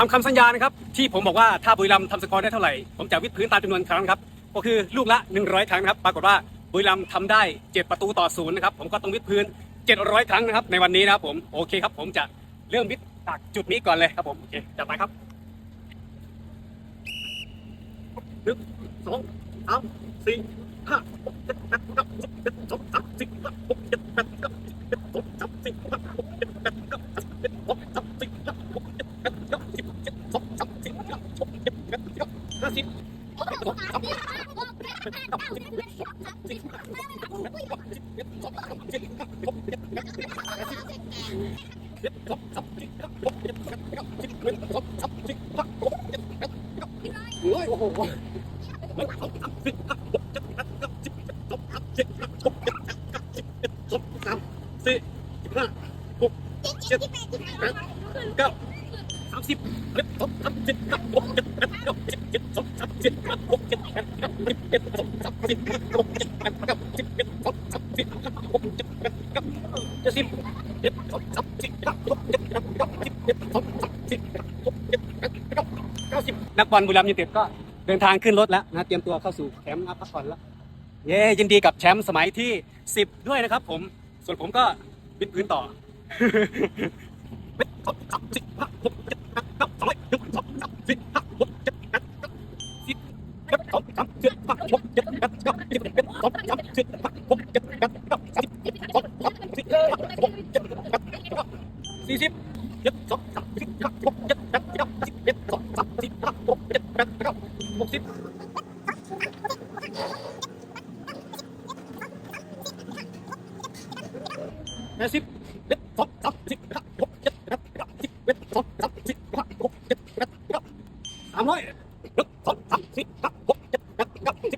ตามคำสัญญานะครับที่ผมบอกว่าถ้าบุรีรัมย์ทำสกอร์ได้เท่าไหร่ ผมจะวิดพื้นตามจำนวนครั้งครับก็คือลูกละ 100 ครั้งนะครับปรากฏว่าบุรีรัมย์ทำได้ 7 ประตูต่อศูนย์นะครับผมก็ต้องวิดพื้น 700 ครั้งนะครับในวันนี้นะครับผมโอเคครับผมจะเริ่มวิดจากจุดนี้ก่อนเลยครับผมโอเคจัดไปครับหนึ่งสองสามสี่ห้า โอ้โหหนึ่งสองสามสี่ห้าหกเก้าสิบเอ็ดสองสามสี่ห้าหกเจ็ดแปดเก้าสิบเอ็ดสามสิบเจ็ดแปดสามสิบเอ็ดสองสามสี่ห้าหกเจ็ดแปดเก้าสิบเอ็ดสองสามสี่ห้าหกเจ็ดแปดเก้าสิบเอ็ดสองสามสี่ห้าหกเจ็ดแปดเก้าสิบเอ็ดสองสามสี่ห้าหกเจ็ดแปดเก้าเจ็ดสิบเอ็ดสองสาม นักบอลบุรีรัมย์ยูไนเต็ดก็เดินทางขึ้นรถแล้วนะเตรียมตัวเข้าสู่แคมป์นะพักผ่อนแล้วเย้ยินดีกับแชมป์สมัยที่ 10 ด้วยนะครับผม ส่วนผมก็วิดพื้นต่อ จ็ดแปดเก้าสิบเอ็ดสองสามสี่ห้าหกเจ็ดแปดเก้าสิบเอ็ดสองสามสี่ห้าหกเจ็ดแปดเก้าสี่สิบเอ็ดสองสามสิบเอ็ดสองสามสี่ห้าหกเจ็ดแปดเก้าหกสิบแปดสิบเอ็ดสองสามสี่ห้าหกเจ็ดแปดเก้าสิบเอ็ดสองสามสี่ห้าหกเจ็ดแปดเก้าสามร้อยเอ็ดสองสามสี่ห้าหกเจ็ดแปดเก้าสิบ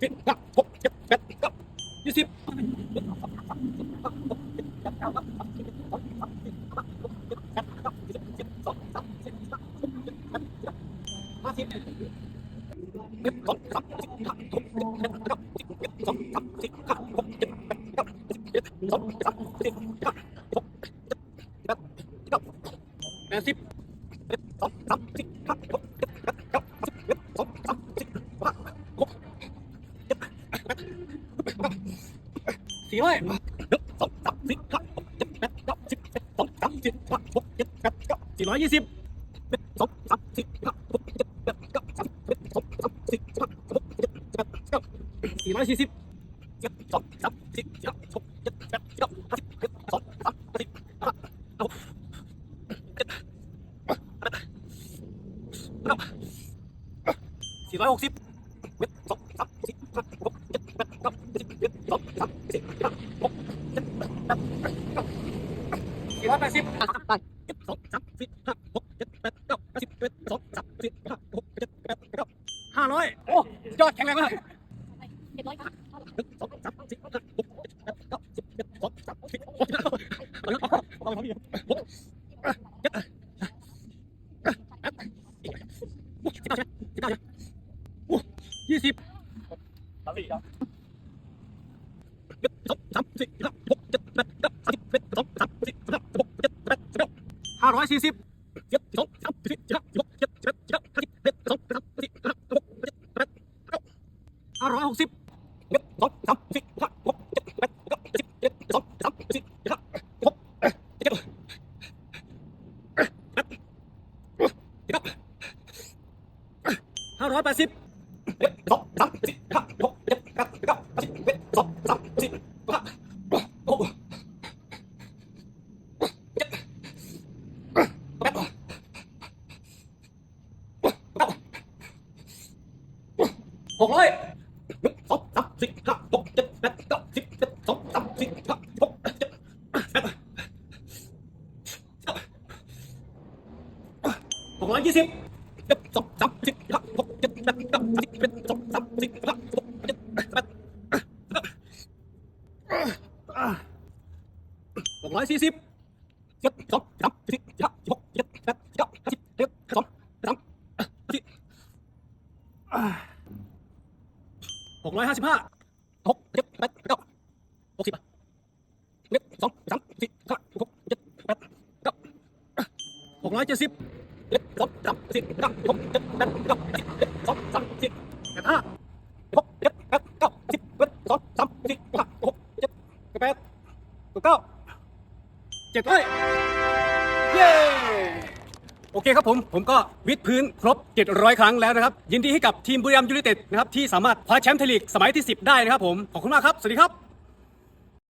สองสามสี่ห้าหกเจ็ดแปดเก้ายี่สิบเอ็ดสองสามสี่ห้าหกเจ็ดแปดเก้าสิบเอ็ดสองสามสี่ห้าหกเจ็ดแปดเก้าสิบสองสามสี่ห้าหกเจ็ดแปดเก้าสิบเอ็ดสองสามสี่ห้าหกเจ็ดแปดเก้าสิบสองสามสิบห้าหกเจ็ดแปดเก้าสิบเอ็ดสองสามสี่ห้า แปดสิบเอ็ดสองสามสี่ห้าหกเจ็ดแปดเก้าสิบเอ็ดสองสามสี่ห้าหกเจ็ดแปดเก้า สี่ร้อยหนึ่งสองสามสี่ห้าหกเจ็ดแปดเก้าสิบเอ็ดสองสามสี่ห้าหกเจ็ดแปดเก้าสี่ร้อยยี่สิบเอ็ดสองสามสี่ห้าหกเจ็ดแปดเก้าสิบเอ็ดสองสามสี่ห้าหกเจ็ดแปดเก้าสี่ร้อยสี่สิบเอ็ดสองสามสี่ห้าหกเจ็ดแปดเก้าสิบเอ็ดสองสามสี่ห้าหกสี่ร้อยหกสิบสองสามสี่ห้าหกเจ็ดแปดเก้าสิบเอ็ดสองสามสี่ห้าหก เจ็ดแปดเก้าสี่ร้อยแปดสิบไปเอ็ดสองสามสี่ห้าหกเจ็ดแปดเก้าสิบเอ็ดสองสามสี่ห้าหกเจ็ดแปดเก้าห้าร้อยโอ้ยอดแข็งแรงมากเจ็ดร้อยค่ะหนึ่งสองสามสี่ห้าหกเจ็ดแปดเก้าสิบเอ็ดสองสามสี่หกเจ็ดแปดเอาละเอาละเอาละเอาละหกเจ็ดสิบเก้าใช่ไหมสิบเก้าใช่ไหมโอ้ยี่สิบเอ็ดสองสามสี่ห้าหกเจ็ดแปดเก้าสิบเอ็ดสองสามสี่ห้าหกเจ็ดแปดเก้าห้าร้อยสี่สิบเจ็ดสองสามสี่ห้าหกเจ็ดแปดเก้าห้าสิบเอ็ดสองสามสี่ห้าหกเจ็ดแปดเก้าห้าร้อยหกสิบเอ็ดสองสามสี่ห้าหกเจ็ดแปดเก้าสิบเอ็ดสองสามสี่ห้าหกเจ็ดแปดเก้าห้าร้อยแปดสิบเอ็ดสองสามสี่ห้าหกเจ็ดแปดเก้าสิบเอ็ดสองสามสี่ห้าหกเจ็ดแปดเก้าหกร้อยหนึ่งสองสามสี่ห้าหกเจ็ดแปดเก้าสิบเอ็ดสองสามสี่ห้าหกเจ็ดแปดหกร้อยยี่สิบ เอ็ดสองสามสี่ห้าหกเจ็ดแปด เก้าสิบเอ็ดสองสามสี่ห้าหกเจ็ดแปดหกร้อยสี่สิบเจ็ดสองสามสี่ห้าหกเจ็ดแปดเก้าสิบเอ็ดสองสามสี่หกร้อยห้าสิบห้าหกเจ็ดแปดเก้าหกสิบเอ็ดสองสามสี่ห้าหกเจ็ดแปดเก้าหกร้อยเจ็ดสิบเจ็ดสองสามสี่ห้าหกเจ็ดแปดเก้าสิบเอ็ดสองสามสี่แป ดห้าหกเจ็ดแปดเก้าสิบเอ็ดสองสามสี่ห้าหกเจ็ดแปดเก้าเจ็ดร้อยเย้โอเคครับผม ผมก็วิดพื้นครบ 700 ครั้งแล้วนะครับ ยินดีให้กับทีมบุรีรัมย์ยูไนเต็ดนะครับที่สามารถคว้าแชมป์ไทยลีกสมัยที่ 10 ได้นะครับผม ขอบคุณมากครับ สวัสดีครับ